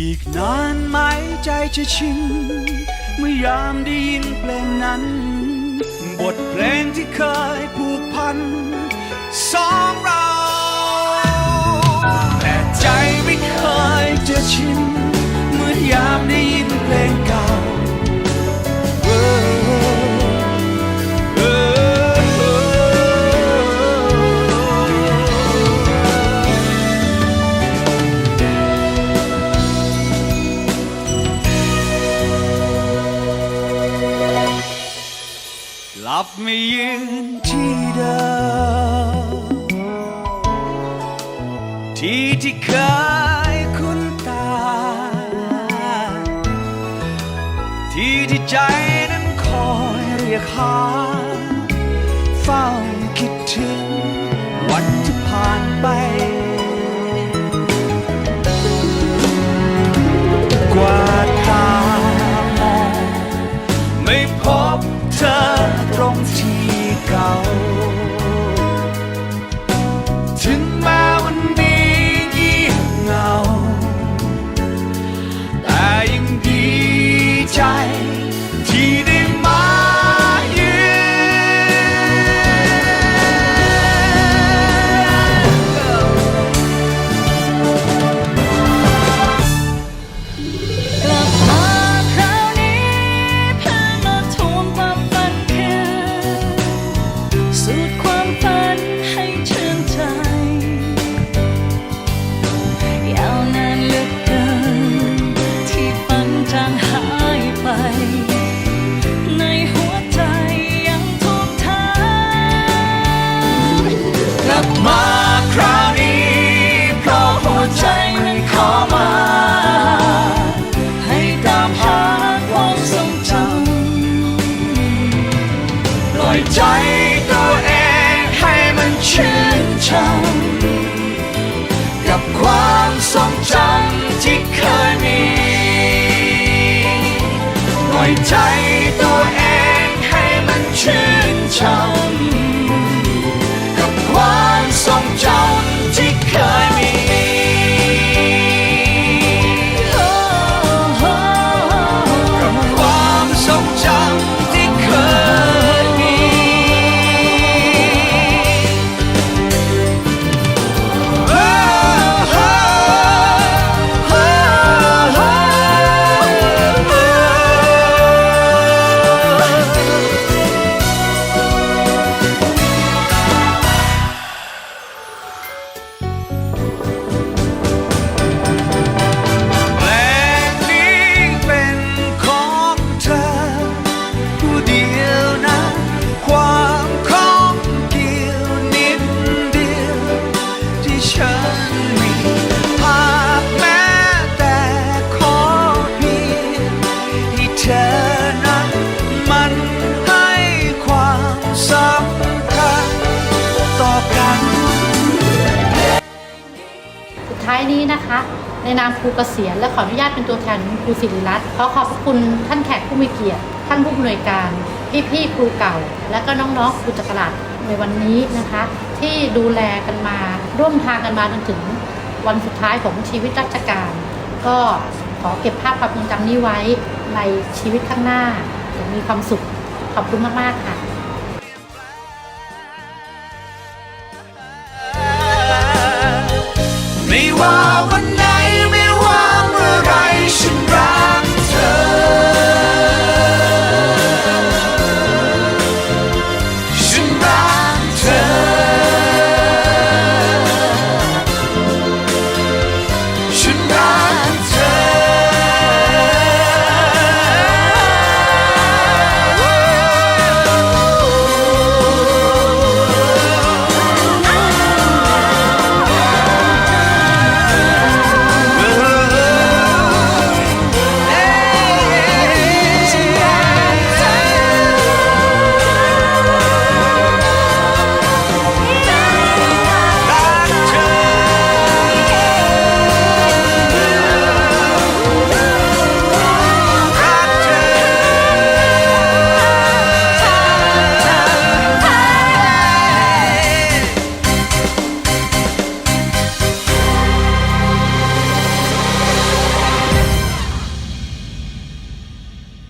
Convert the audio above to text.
อีกนานไหมใจจะชิน เมื่อยามได้ยินเพลงนั้น บทเพลงที่เคยผูกพันสองเรา แต่ใจไม่เคยจะชิน ลับไม่ยืนที่เดิมที่ที่เคยคุ้นตา ที่ที่ใจนั้นคอยเรียกหาเฝ้าคิดถึงวันที่ผ่านไป กับค ท้ายนี้นะคะ ในนามครูเกษียณและขออนุญาตเป็นตัวแทนครูศิริรัตน์ขอขอบพระคุณท่านแขกผู้มีเกียรติ ท่านผู้อำนวยการ พี่ๆครูเก่า และก็น้องๆครูจักราชในวันนี้นะคะ ที่ดูแลกันมาร่วมทางกันมาจนถึงวันสุดท้ายของชีวิตราชการ ก็ขอเก็บภาพความทรงจำนี้ไว้ในชีวิตข้างหน้าอย่างมีความสุขขอบคุณมากๆค่ะ